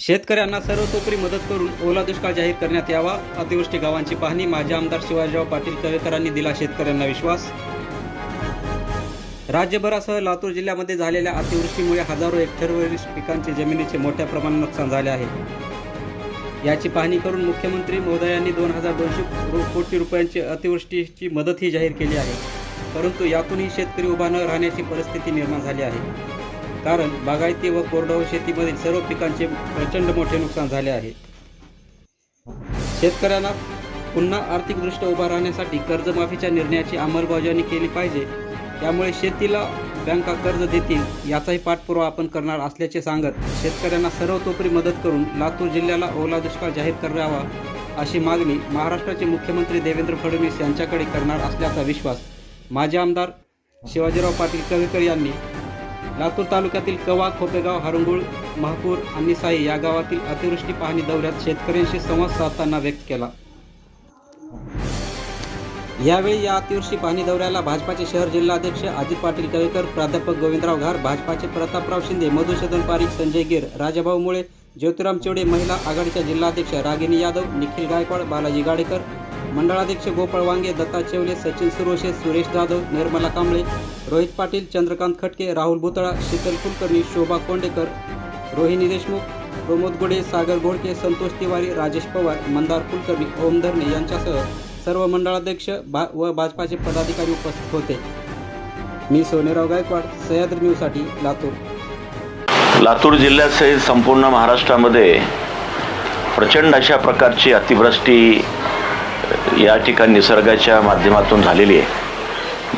शेतकऱ्यांना सर्वतोपरी मदत करून ओला दुष्काळ जाहीर करण्यात यावा अतिवृष्टी गावांची पाहणी माजी आमदार शिवाजीराव पाटील कवेकरांनी दिला शेतकऱ्यांना विश्वास. राज्यभरासह लातूर जिल्ह्यामध्ये झालेल्या अतिवृष्टीमुळे हजारो हेक्टरवरील पिकांचे जमिनीचे मोठ्या प्रमाणात नुकसान झाले आहे. याची पाहणी करून मुख्यमंत्री महोदयांनी दोन हजार दोनशे कोटी रुपयांची अतिवृष्टीची मदतही जाहीर केली आहे. परंतु यातूनही शेतकरी उभा न राहण्याची परिस्थिती निर्माण झाली आहे. कारण बागायती व कोरडवाहू शेतीमधील सर्व पिकांचे प्रचंड मोठे नुकसान झाले आहे. शेतकऱ्यांना पुन्हा आर्थिकदृष्ट्या उभा राहण्यासाठी कर्जमाफीच्या निर्णयाची अंमलबजावणी केली पाहिजे. त्यामुळे शेतीला बँका कर्ज देतील याचाही पाठपुरावा आपण करणार असल्याचे सांगत शेतकऱ्यांना सर्वतोपरी मदत करून लातूर जिल्ह्याला ओला दुष्काळ जाहीर करावा अशी मागणी महाराष्ट्राचे मुख्यमंत्री देवेंद्र फडणवीस यांच्याकडे करणार असल्याचा विश्वास. माजी आमदार शिवाजीराव पाटील कवेकर यांनी लातूर तालुक्यातील कवा खोपेगाव हरंगुळ महापूर आणि साई या गावातील अतिवृष्टी पाहणी दौऱ्यात शेतकऱ्यांशी संवाद साधताना व्यक्त केला. यावेळी या अतिवृष्टी पाहणी दौऱ्याला भाजपाचे शहर जिल्हाध्यक्ष अजित पाटील केळकर प्राध्यापक गोविंदराव घार भाजपाचे प्रतापराव शिंदे मधुसूदन पारीख संजय गिर राजाभाऊ मुळे ज्योतिराम चेवडे महिला आघाडीच्या जिल्हाध्यक्ष रागिनी यादव निखिल गायकवाड बालाजी गाडेकर मंडळाध्यक्ष गोपाळ वांगे दत्ता चेवले सचिन सुरोशे सुरेश जाधव निर्मला कांबळे रोहित पाटील चंद्रकांत खटके राहुल भुतळा शीतल कुलकर्णी शोभा कोंडेकर रोहिणी देशमुख प्रमोद गोडे सागर घोडके संतोष तिवारी राजेश पवार मंदार कुलकर्णी ओम धरणे यांच्यासह सर्व मंडळाध्यक्ष भा व भाजपाचे पदाधिकारी उपस्थित होते. मी सोनेराव गायकवाड सह्याद्री न्यूजसाठी लातूर. लातूर जिल्ह्यासहित संपूर्ण महाराष्ट्रामध्ये प्रचंड अशा प्रकारची अतिवृष्टी या ठिकाणी निसर्गाच्या माध्यमातून झालेली आहे.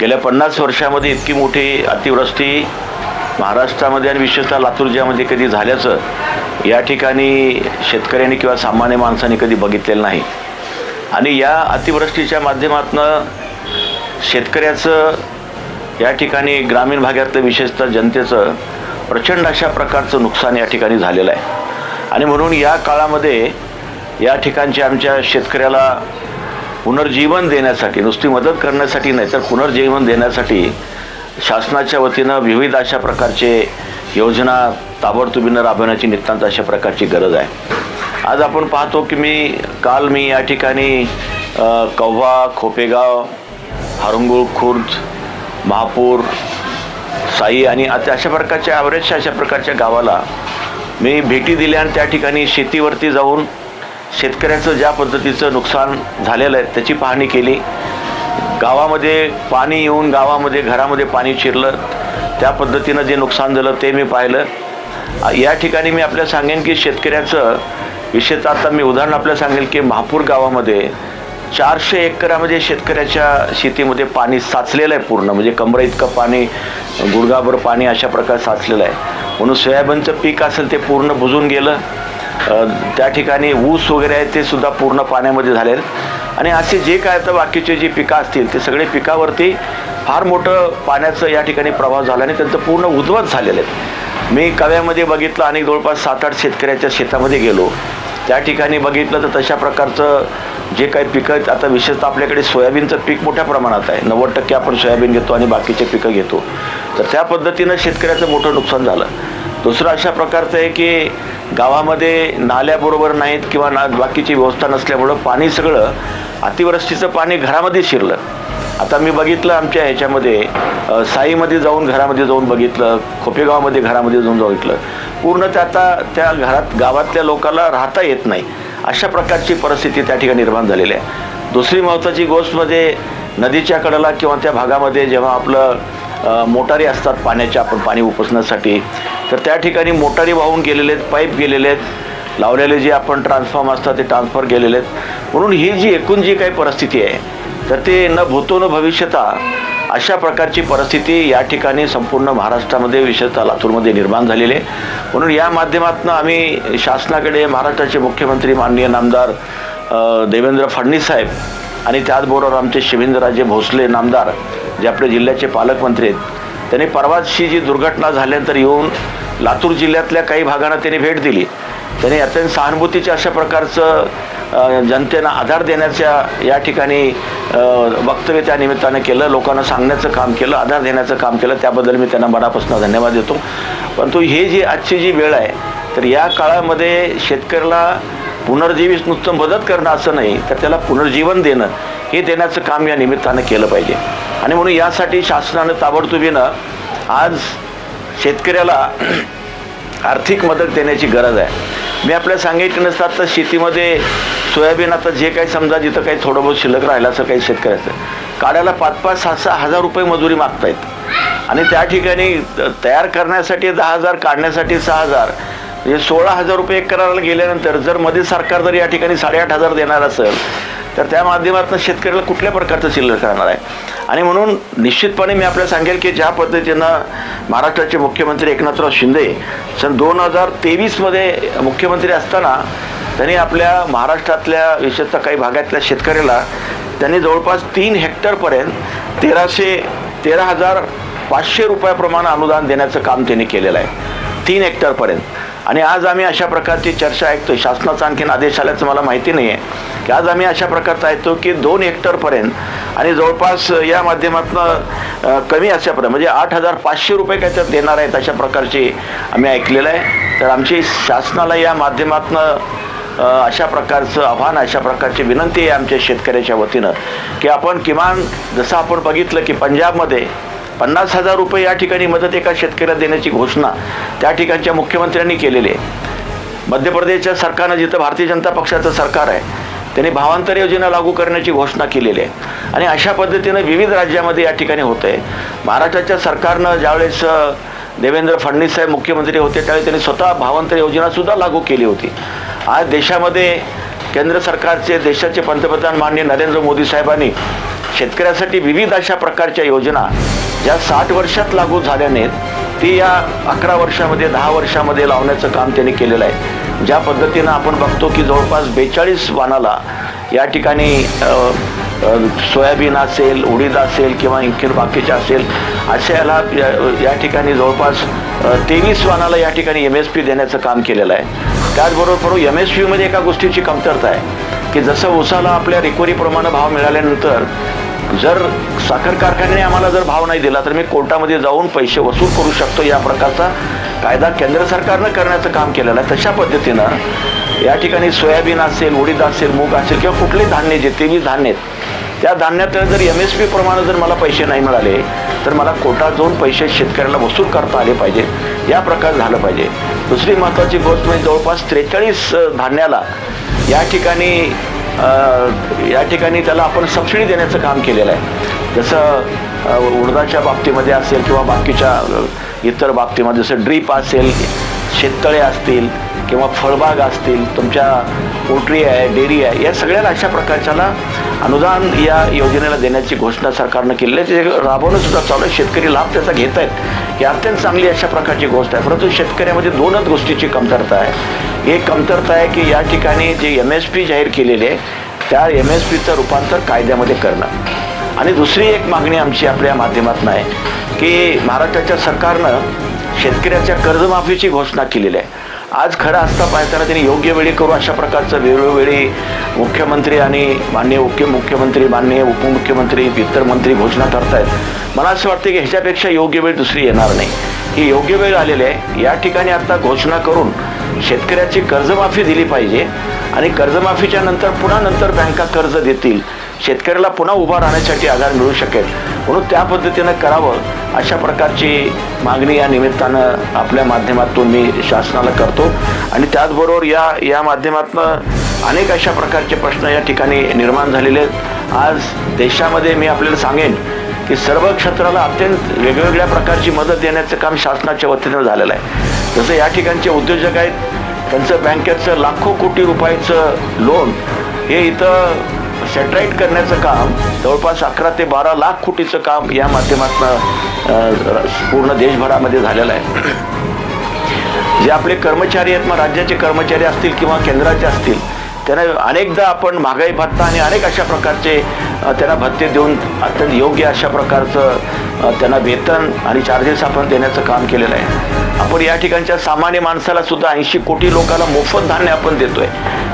गेल्या पन्नास वर्षामध्ये इतकी मोठी अतिवृष्टी महाराष्ट्रामध्ये आणि विशेषतः लातूर जिल्ह्यामध्ये कधी झाल्याचं या ठिकाणी शेतकऱ्यांनी किंवा सामान्य माणसांनी कधी बघितलेलं नाही. आणि या अतिवृष्टीच्या माध्यमातून शेतकऱ्याचं या ठिकाणी ग्रामीण भागातलं विशेषतः जनतेचं प्रचंड अशा प्रकारचं नुकसान या ठिकाणी झालेलं आहे. आणि म्हणून या काळामध्ये या ठिकाणच्या आमच्या शेतकऱ्याला पुनर्जीवन देण्यासाठी नुसती मदत करण्यासाठी नाही तर पुनर्जीवन देण्यासाठी शासनाच्या वतीनं विविध अशा प्रकारचे योजना ताबडतोबीनं राबवण्याची नितांत अशा प्रकारची गरज आहे. आज आपण पाहतो की मी काल मी या ठिकाणी कव्वा कव्हा खोपेगाव हरंगुळ खुर्द महापूर साई आणि आता अशा प्रकारच्या ॲव्हरेजच्या अशा प्रकारच्या गावाला मी भेटी दिल्या आणि त्या ठिकाणी शेतीवरती जाऊन शेतकऱ्यांचं ज्या पद्धतीचं नुकसान झालेलं आहे त्याची पाहणी केली. गावामध्ये पाणी येऊन गावामध्ये घरामध्ये पाणी शिरलं. त्या पद्धतीनं जे नुकसान झालं ते मी पाहिलं. या ठिकाणी मी आपल्याला सांगेन की शेतकऱ्याचं विशेषतः आता मी उदाहरण आपल्याला सांगेल की महापूर गावामध्ये चारशे एकरामध्ये शेतकऱ्याच्या शेतीमध्ये पाणी साचलेलं आहे पूर्ण. म्हणजे कमरा इतकं पाणी गुडघाभर पाणी अशा प्रकारे साचलेलं आहे. म्हणून सोयाबीनचं पीक असेल ते पूर्ण बुजून गेलं. त्या ठिकाणी ऊस वगैरे आहे ते सुद्धा पूर्ण पाण्यामध्ये झाले आणि असे जे काय आता बाकीचे जे पिकं असतील ते सगळे पिकावरती फार मोठं पाण्याचं या ठिकाणी प्रभाव झाला आणि त्यांचं पूर्ण उद्ध्वस्त झालेलं आहे. मी कव्यामध्ये बघितलं आणि जवळपास सात आठ शेतकऱ्याच्या शेतामध्ये गेलो. त्या ठिकाणी बघितलं तर तशा प्रकारचं जे काही पिकं आहेत आता विशेषतः आपल्याकडे सोयाबीनचं पीक मोठ्या प्रमाणात आहे. नव्वद टक्के आपण सोयाबीन घेतो आणि बाकीचे पिकं घेतो. तर त्या पद्धतीनं शेतकऱ्याचं मोठं नुकसान झालं. दुसरं अशा प्रकारचं आहे की गावामध्ये नाल्याबरोबर नाहीत किंवा ना बाकीची व्यवस्था नसल्यामुळं पाणी सगळं अतिवृष्टीचं पाणी घरामध्ये शिरलं. आता मी बघितलं आमच्या ह्याच्यामध्ये साईमध्ये जाऊन घरामध्ये जाऊन बघितलं खोपेगावामध्ये घरामध्ये जाऊन बघितलं. पूर्ण त्या आता त्या घरात गावातल्या लोकांना राहता येत नाही. अशा प्रकारची परिस्थिती त्या ठिकाणी निर्माण झालेली आहे. दुसरी महत्त्वाची गोष्ट म्हणजे नदीच्या कडेला किंवा त्या भागामध्ये जेव्हा आपलं मोटारी असतात पाण्याच्या आपण पाणी उपसण्यासाठी. तर त्या ठिकाणी मोटारी वाहून गेलेले आहेत पाईप गेलेले आहेत. लावलेले जे आपण ट्रान्सफॉर्म असतात ते ट्रान्सफर गेलेले आहेत. म्हणून ही जी एकूण जी काही परिस्थिती आहे तर ते न भूतो न भविष्यता अशा प्रकारची परिस्थिती या ठिकाणी संपूर्ण महाराष्ट्रामध्ये विशेषतः लातूरमध्ये निर्माण झालेली आहे. म्हणून या माध्यमातून आम्ही शासनाकडे महाराष्ट्राचे मुख्यमंत्री माननीय नामदार देवेंद्र फडणवीस साहेब आणि त्याचबरोबर आमचे शिवेंद्रराजे भोसले नामदार जे आपले जिल्ह्याचे पालकमंत्री आहेत त्यांनी परवाची जी दुर्घटना झाल्यानंतर येऊन लातूर जिल्ह्यातल्या काही भागांना त्यांनी भेट दिली. त्यांनी अत्यंत सहानुभूतीच्या अशा प्रकारचं जनतेला आधार देण्याच्या या ठिकाणी वक्तव्य त्या निमित्तानं केलं लोकांना सांगण्याचं काम केलं आधार देण्याचं काम केलं त्याबद्दल मी त्यांना मनापासून धन्यवाद देतो. परंतु हे जी आजची जी वेळ आहे तर या काळामध्ये शेतकऱ्याला पुनर्जीवित नुसतं मदत करणं असं नाही तर त्याला पुनर्जीवन देणं हे देण्याचं काम या निमित्तानं केलं पाहिजे. आणि म्हणून यासाठी शासनानं ताबडतोबीनं आज शेतकऱ्याला आर्थिक मदत देण्याची गरज आहे. मी आपल्याला सांगितलं नसतं आता शेतीमध्ये सोयाबीन आता जे काही समजा जिथं काही थोडं बहुत शिल्लक राहिलं असं काही शेतकऱ्याचं काढायला पाच पाच सहा सहा हजार रुपये मजुरी मागतायत. आणि त्या ठिकाणी तयार करण्यासाठी दहा हजार काढण्यासाठी सहा हजार म्हणजे सोळा हजार रुपये एक करायला गेल्यानंतर जर मध्ये सरकार जर या ठिकाणी साडेआठ हजार देणार असेल तर त्या माध्यमातून शेतकऱ्याला कुठल्या प्रकारचं शिल्लक राहणार आहे? आणि म्हणून निश्चितपणे मी आपल्याला सांगेल की ज्या पद्धतीनं महाराष्ट्राचे मुख्यमंत्री एकनाथराव शिंदे सन दोन हजार तेवीसमध्ये मुख्यमंत्री असताना त्यांनी आपल्या महाराष्ट्रातल्या विशेषतः काही भागातल्या शेतकऱ्याला त्यांनी जवळपास तीन हेक्टरपर्यंत तेराशे तेरा हजार पाचशे रुपयाप्रमाणे अनुदान देण्याचं काम त्यांनी केलेलं आहे. तीन हेक्टरपर्यंत आणि आज आम्ही अशा प्रकारची चर्चा ऐकतो शासनाचा आणखीन आदेश आल्याचं मला माहिती नाही आहे की आज आम्ही अशा प्रकारचं ऐकतो की दोन हेक्टरपर्यंत आणि जवळपास या माध्यमातून कमी अशापर्यंत म्हणजे आठ हजार पाचशे रुपये काय तर देणार आहेत अशा प्रकारची आम्ही ऐकलेलं आहे. तर आमची शासनाला या माध्यमातून अशा प्रकारचं आव्हान अशा प्रकारची विनंती आहे आमच्या शेतकऱ्याच्या वतीनं. की आपण किमान जसं आपण बघितलं की पंजाबमध्ये पन्नास हजार रुपये या ठिकाणी मदत एका शेतकऱ्याला देण्याची घोषणा त्या ठिकाणच्या मुख्यमंत्र्यांनी केलेली आहे. मध्य प्रदेशच्या सरकारनं जिथं भारतीय जनता पक्षाचं सरकार आहे त्यांनी भावांतर योजना लागू करण्याची घोषणा केलेली आहे. आणि अशा पद्धतीनं विविध राज्यामध्ये या ठिकाणी होतं आहे. महाराष्ट्राच्या सरकारनं ज्यावेळेस देवेंद्र फडणवीस साहेब मुख्यमंत्री होते त्यावेळी त्यांनी स्वतः भावांतर योजनासुद्धा लागू केली होती. आज देशामध्ये केंद्र सरकारचे देशाचे पंतप्रधान माननीय नरेंद्र मोदी साहेबांनी शेतकऱ्यासाठी विविध अशा प्रकारच्या योजना ज्या साठ वर्षात लागू झाल्या नाहीत ती या अकरा वर्षामध्ये दहा वर्षामध्ये लावण्याचं काम त्यांनी केलेलं आहे. ज्या पद्धतीनं आपण बघतो की जवळपास बेचाळीस वानाला या ठिकाणी सोयाबीन असेल उडीद असेल किंवा आणखीन बाकीच्या असेल अशा याला या- या ठिकाणी जवळपास तेवीस वानाला या ठिकाणी एम एस पी देण्याचं काम केलेलं आहे. त्याचबरोबर एम एस पीमध्ये एका गोष्टीची कमतरता आहे की जसं उसाला आपल्या रिकवरीप्रमाणे भाव मिळाल्यानंतर जर साखर कारखान्याने आम्हाला जर भाव नाही दिला तर मी कोर्टामध्ये जाऊन पैसे वसूल करू शकतो या प्रकारचा कायदा केंद्र सरकारनं करण्याचं काम केलेलं आहे. तशा पद्धतीनं या ठिकाणी सोयाबीन असेल उडीद असेल मूग असेल किंवा कुठले धान्य जे तेवीस धान्य आहेत त्या धान्यात जर एम एस पी प्रमाणे जर मला पैसे नाही मिळाले तर मला कोर्टात जाऊन पैसे शेतकऱ्याला वसूल करता आले पाहिजे. या प्रकार झालं पाहिजे. दुसरी महत्त्वाची गोष्ट म्हणजे जवळपास त्रेचाळीस धान्याला या ठिकाणी या ठिकाणी त्याला आपण सबसिडी देण्याचं काम केलेलं आहे. जसं उडदाच्या बाबतीमध्ये असेल किंवा बाकीच्या इतर बाबतीमध्ये जसं ड्रीप असेल शेततळे असतील किंवा फळबाग असतील तुमच्या पोल्ट्री आहे डेअरी आहे या सगळ्याला अशा प्रकारच्याला अनुदान या योजनेला देण्याची घोषणा सरकारनं केलेली आहे. ते राबवणं सुद्धा चालू आहे. शेतकरी लाभ त्याचा घेत आहेत. ही अत्यंत चांगली अशा प्रकारची गोष्ट आहे. परंतु शेतकऱ्यामध्ये दोनच गोष्टीची कमतरता आहे. एक कमतरता आहे की या ठिकाणी जे एम एस पी जाहीर केलेले आहे त्या एम एस पीचं रूपांतर कायद्यामध्ये करणं. आणि दुसरी एक मागणी आमची आपल्या माध्यमातून आहे की महाराष्ट्राच्या सरकारनं शेतकऱ्याच्या कर्जमाफीची घोषणा केलेली आहे. आज खरं असता पाहताना त्यांनी योग्य वेळी करू अशा प्रकारचं वेळोवेळी मुख्यमंत्री आणि माननीय उप मुख्यमंत्री माननीय उपमुख्यमंत्री इतर मंत्री घोषणा करतायत. मला असं वाटतं की ह्याच्यापेक्षा योग्य वेळ दुसरी येणार नाही. ही योग्य वेळ आलेली आहे. या ठिकाणी आता घोषणा करून शेतकऱ्याची कर्जमाफी दिली पाहिजे आणि कर्जमाफीच्या नंतर पुन्हा नंतर बँका कर्ज देतील. शेतकऱ्याला पुन्हा उभा राहण्यासाठी आधार मिळू शकेल. म्हणून त्या पद्धतीनं करावं अशा प्रकारची मागणी या निमित्तानं आपल्या माध्यमातून मी शासनाला करतो. आणि त्याचबरोबर या या माध्यमातून अनेक अशा प्रकारचे प्रश्न या ठिकाणी निर्माण झालेले आहेत. आज देशामध्ये मी आपल्याला सांगेन की सर्व क्षेत्राला अत्यंत वेगवेगळ्या प्रकारची मदत देण्याचं काम शासनाच्या वतीनं झालेलं आहे. जसं या ठिकाणचे उद्योजक आहेत त्यांचं बँकेचं लाखो कोटी रुपयाचं लोन हे इथं सेटराईट करण्याचं काम जवळपास अकरा ते बारा लाख कोटीचं काम या माध्यमातून पूर्ण देशभरामध्ये झालेलं आहे. जे आपले कर्मचारी आहेत मग राज्याचे कर्मचारी असतील किंवा केंद्राचे असतील त्यांना अनेकदा आपण महागाई भत्ता आणि अनेक अशा प्रकारचे त्यांना भत्ते देऊन अत्यंत योग्य अशा प्रकारचं त्यांना वेतन आणि चार्जेस आपण देण्याचं काम केलेलं आहे. आपण या ठिकाणच्या सामान्य माणसाला सुद्धा ऐंशी कोटी लोकांना मोफत धान्य आपण देतोय.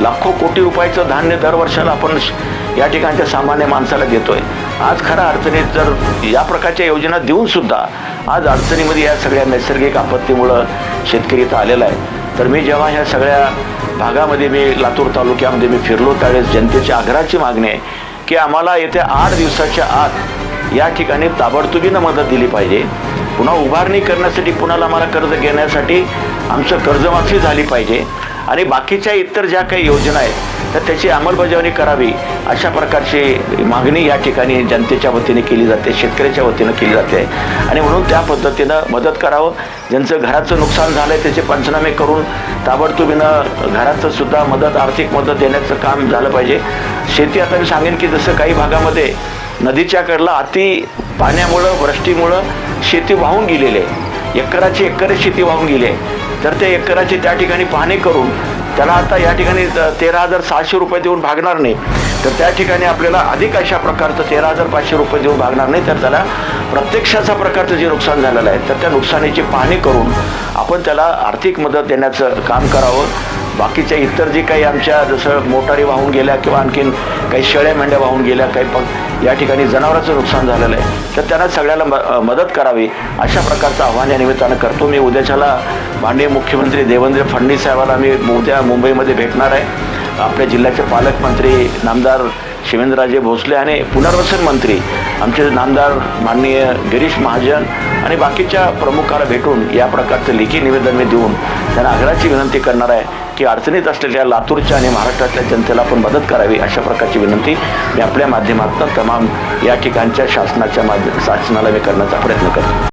लाखो कोटी रुपयाचं धान्य दरवर्षाला आपण या ठिकाणच्या सामान्य माणसाला देतोय आज खऱ्या अडचणीत जर या प्रकारच्या योजना देऊन सुद्धा आज अडचणीमध्ये या सगळ्या नैसर्गिक आपत्तीमुळं शेतकरी इथं आलेला आहे. तर मी जेव्हा ह्या सगळ्या भागामध्ये मी लातूर तालुक्यामध्ये मी फिरलो त्यावेळेस जनतेची आग्रहाची मागणी आहे की आम्हाला येत्या आठ दिवसाच्या आत या ठिकाणी ताबडतोबीनं मदत दिली पाहिजे. पुन्हा उभारणी करण्यासाठी कुणाला आम्हाला कर्ज घेण्यासाठी आमचं कर्जमाफी झाली पाहिजे. आणि बाकीच्या इतर ज्या काही योजना आहेत तर त्याची अंमलबजावणी करावी अशा प्रकारची मागणी या ठिकाणी जनतेच्या वतीने केली जाते शेतकऱ्याच्या वतीनं केली जाते. आणि म्हणून त्या पद्धतीनं मदत करावं. ज्यांचं घराचं नुकसान झालं आहे त्याचे पंचनामे करून ताबडतोबीनं घराचं सुद्धा मदत आर्थिक मदत देण्याचं काम झालं पाहिजे. शेती आता मी सांगेन की जसं काही भागामध्ये नदीच्या कडला अति पाण्यामुळं वृष्टीमुळं शेती वाहून गेलेली आहे. एकराची एकरे शेती वाहून गेली आहे. तर त्या एकराची त्या ठिकाणी पाहणी करून त्याला आता या ठिकाणी तेरा हजार सहाशे रुपये देऊन भागणार नाही तर त्या ठिकाणी आपल्याला अधिक अशा प्रकारचं तेरा हजार पाचशे रुपये देऊन भागणार नाही तर त्याला प्रत्यक्षाचा प्रकारचं जे नुकसान झालेलं आहे तर त्या नुकसानीची पाहणी करून आपण त्याला आर्थिक मदत देण्याचं काम करावं. बाकीच्या इतर जे काही आमच्या जसं मोटारी वाहून गेल्या किंवा आणखीन काही शेळ्या मेंढ्या वाहून गेल्या काही पण या ठिकाणी जनावरांचं नुकसान झालेलं आहे. तर त्यांना सगळ्याला म मदत करावी अशा प्रकारचं आव्हान या निमित्तानं करतो. मी उद्याच्याला माननीय मुख्यमंत्री देवेंद्र फडणवीस साहेबाला मी उद्या मुंबईमध्ये भेटणार आहे. आपल्या जिल्ह्याचे पालकमंत्री नामदार शिवेंद्रराजे भोसले आणि पुनर्वसन मंत्री आमचे नामदार माननीय गिरीश महाजन आणि बाकीच्या प्रमुखाला भेटून या प्रकारचं लेखी निवेदन मी देऊन त्यांना आग्रहाची विनंती करणार आहे. की अडचणीत असलेल्या लातूरच्या आणि महाराष्ट्रातल्या जनतेला आपण मदत करावी अशा प्रकारची विनंती मी आपल्या माध्यमातून तमाम या ठिकाणच्या शासनाच्या माध्यम शासनाला मी करण्याचा प्रयत्न करतो.